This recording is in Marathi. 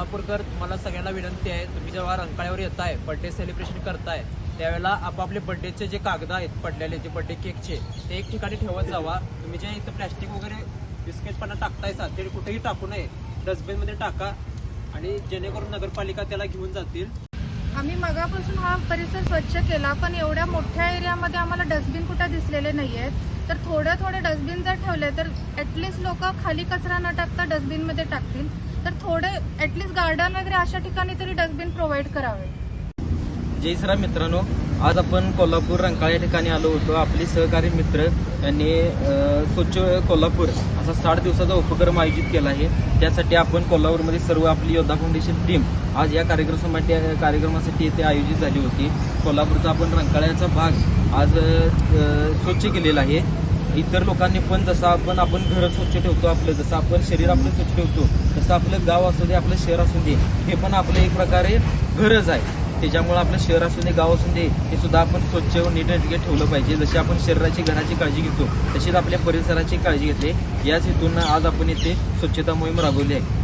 कोल्हापूरकर तुम्हाला सगळ्यांना विनंती आहे तुम्ही जेव्हा रंकाळ्यावर येताय बर्थडे सेलिब्रेशन करताय त्यावेळेला आपापले बर्थडेचे जे कागद आहेत पडलेले जे बर्थडे केकचे ते एक ठिकाणी ठेवत जावा. तुम्ही जे इथं प्लॅस्टिक वगैरे बिस्किटपणा टाकतायचा ते कुठेही टाकू नये. डस्टबिनमध्ये टाका आणि जेणेकरून नगरपालिका त्याला घेऊन जातील. आम्ही मगापासून हा परिसर स्वच्छ केला पण एवढ्या मोठ्या एरियामध्ये आम्हाला डस्टबिन कुठे दिसलेले नाही आहेत तर थोडे थोडे डस्टबिन जर ठेवले तर ॲटलिस्ट लोक खाली कचरा न टाकता डस्टबिनमध्ये टाकतील. तर थोडे ऍटलीस्ट गार्डन वगैरे अशा ठिकाणी तरी डस्टबिन प्रोव्हाइड करावे. जय सरा मित्रांनो आज आपण कोल्हापूर रंकाळ या ठिकाणी आलो होतो. आपले सहकारी मित्र यांनी स्वच्छ कोल्हापूर असा साठ दिवसाचा उपक्रम आयोजित केला आहे. त्यासाठी आपण कोल्हापूरमध्ये सर्व आपली योद्धा फाउंडेशन टीम आज या कार्यक्रमासाठी कार्यक्रमासाठी येथे आयोजित झाली होती. कोल्हापूरचा आपण रंकाळ्याचा भाग आज स्वच्छ केलेला आहे. इतर लोकांनी पण जसं आपण आपण घर स्वच्छ ठेवतो आपलं जसं आपण शरीर आपलं स्वच्छ ठेवतो तसं आपलं गाव असू दे आपलं शहर असू दे हे पण आपलं एक प्रकारे घरच आहे. त्याच्यामुळे आपलं शहर असू दे गाव असू दे हे सुद्धा आपण स्वच्छ व नीटनेटके ठेवलं पाहिजे. जशी आपण शरीराची घराची काळजी घेतो तशीच आपल्या परिसराची काळजी घेतली. याच हेतून आज आपण इथे स्वच्छता मोहीम राबवली आहे.